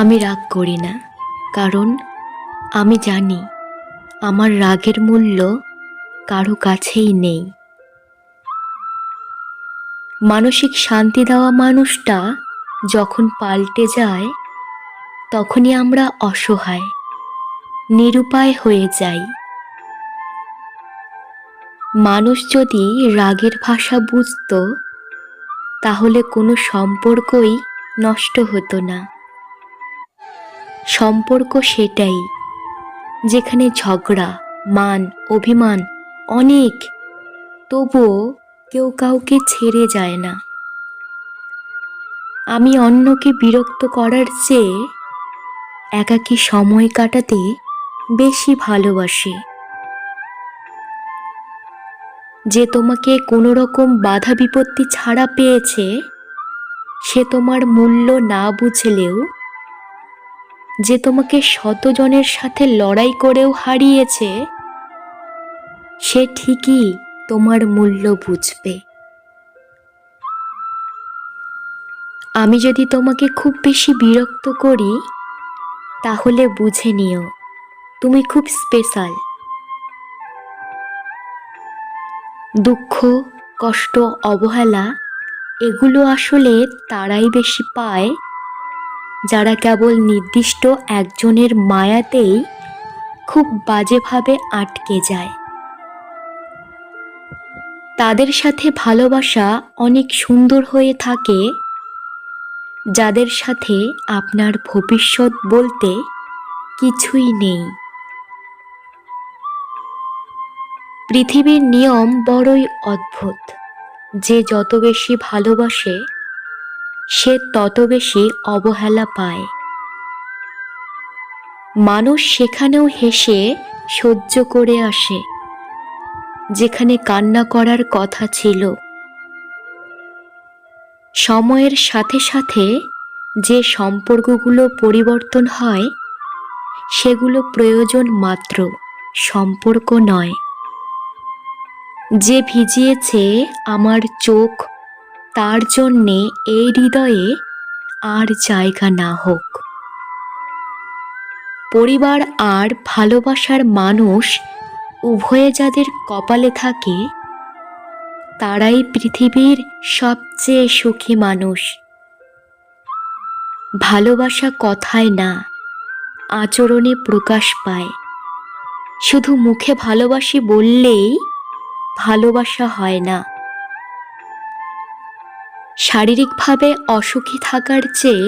আমি রাগ করি না, কারণ আমি জানি আমার রাগের মূল্য কারও কাছেই নেই। মানসিক শান্তি দেওয়া মানুষটা যখন পাল্টে যায়, তখনই আমরা অসহায়, নিরুপায় হয়ে যাই। মানুষ যদি রাগের ভাষা বুঝতো, তাহলে কোনো সম্পর্কই নষ্ট হতো না। সম্পর্ক সেটাই, যেখানে ঝগড়া, মান, অভিমান অনেক। তবুও কেউ কাউকে ছেড়ে যায় না। আমি অন্যকে বিরক্ত করার চেয়ে একাকী সময় কাটাতে বেশি ভালোবাসি। যে তোমাকে কোনো রকম বাধা বিপত্তি ছাড়া পেয়েছে, সে তোমার মূল্য না বুঝলেও যে তোমাকে শতজনের সাথে লড়াই করেও হারিয়েছে, সে ঠিকই তোমার মূল্য বুঝবে। আমি যদি তোমাকে খুব বেশি বিরক্ত করি, তাহলে বুঝে নিও, তুমি খুব স্পেশাল। দুঃখ, কষ্ট, অবহেলা, এগুলো আসলে তারাই বেশি পায় যারা কেবল নির্দিষ্ট একজনের মায়াতেই খুব বাজেভাবে আটকে যায়। তাদের সাথে ভালোবাসা অনেক সুন্দর হয়ে থাকে, যাদের সাথে আপনার ভবিষ্যৎ বলতে কিছুই নেই। পৃথিবীর নিয়ম বড়ই অদ্ভুত, যে যত বেশি ভালোবাসে সে তত বেশি অবহেলা পায়। মানুষ সেখানেও হেসে সহ্য করে আসে, যেখানে কান্না করার কথা ছিল। সময়ের সাথে সাথে যে সম্পর্কগুলো পরিবর্তন হয়, সেগুলো প্রয়োজন মাত্র সম্পর্ক নয়। যে ভিজিয়েছে আমার চোখ তার জন্যে এই হৃদয়ে আর জায়গা না হোক। পরিবার আর ভালোবাসার মানুষ উভয়ে যাদের কপালে থাকে, তারাই পৃথিবীর সবচেয়ে সুখী মানুষ। ভালোবাসা কথায় না, আচরণে প্রকাশ পায়। শুধু মুখে ভালোবাসি বললেই ভালোবাসা হয় না। শারীরিকভাবে অসুখী থাকার চেয়ে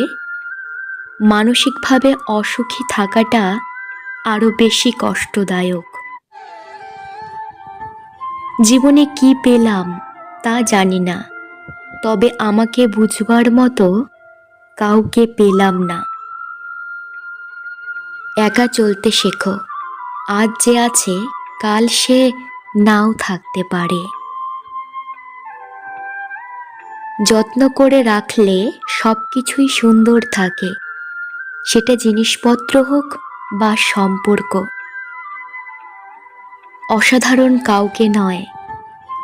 মানসিকভাবে অসুখী থাকাটা আরও বেশি কষ্টদায়ক। জীবনে কি পেলাম তা জানি না, তবে আমাকে বুঝবার মতো কাউকে পেলাম না। একা চলতে শেখো, আজ যে আছে কাল সে নাও থাকতে পারে। যত্ন করে রাখলে সব কিছুই সুন্দর থাকে। সেটা জিনিসপত্র হোক বা সম্পর্ক। অসাধারণ কাউকে নয়,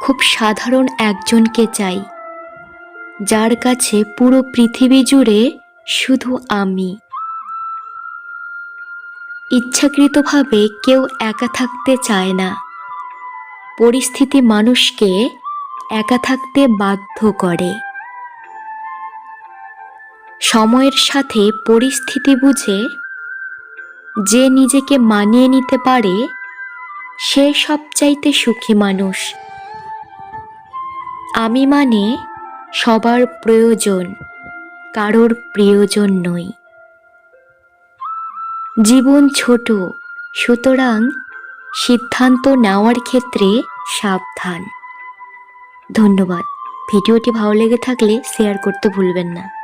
খুব সাধারণ একজনকে চাই। যার কাছে পুরো পৃথিবী জুড়ে শুধু আমি। ইচ্ছাকৃতভাবে কেউ একা থাকতে চায় না। পরিস্থিতি মানুষকে একা থাকতে বাধ্য করে। সময়ের সাথে পরিস্থিতি বুঝে যে নিজেকে মানিয়ে নিতে পারে, সে সবচাইতে সুখী মানুষ। আমি মানে সবার প্রয়োজন, কারোর প্রিয়জন নই। জীবন ছোট, সুতরাং সিদ্ধান্ত নেওয়ার ক্ষেত্রে সাবধান। ধন্যবাদ। ভিডিওটি ভালো লেগে থাকলে শেয়ার করতে ভুলবেন না।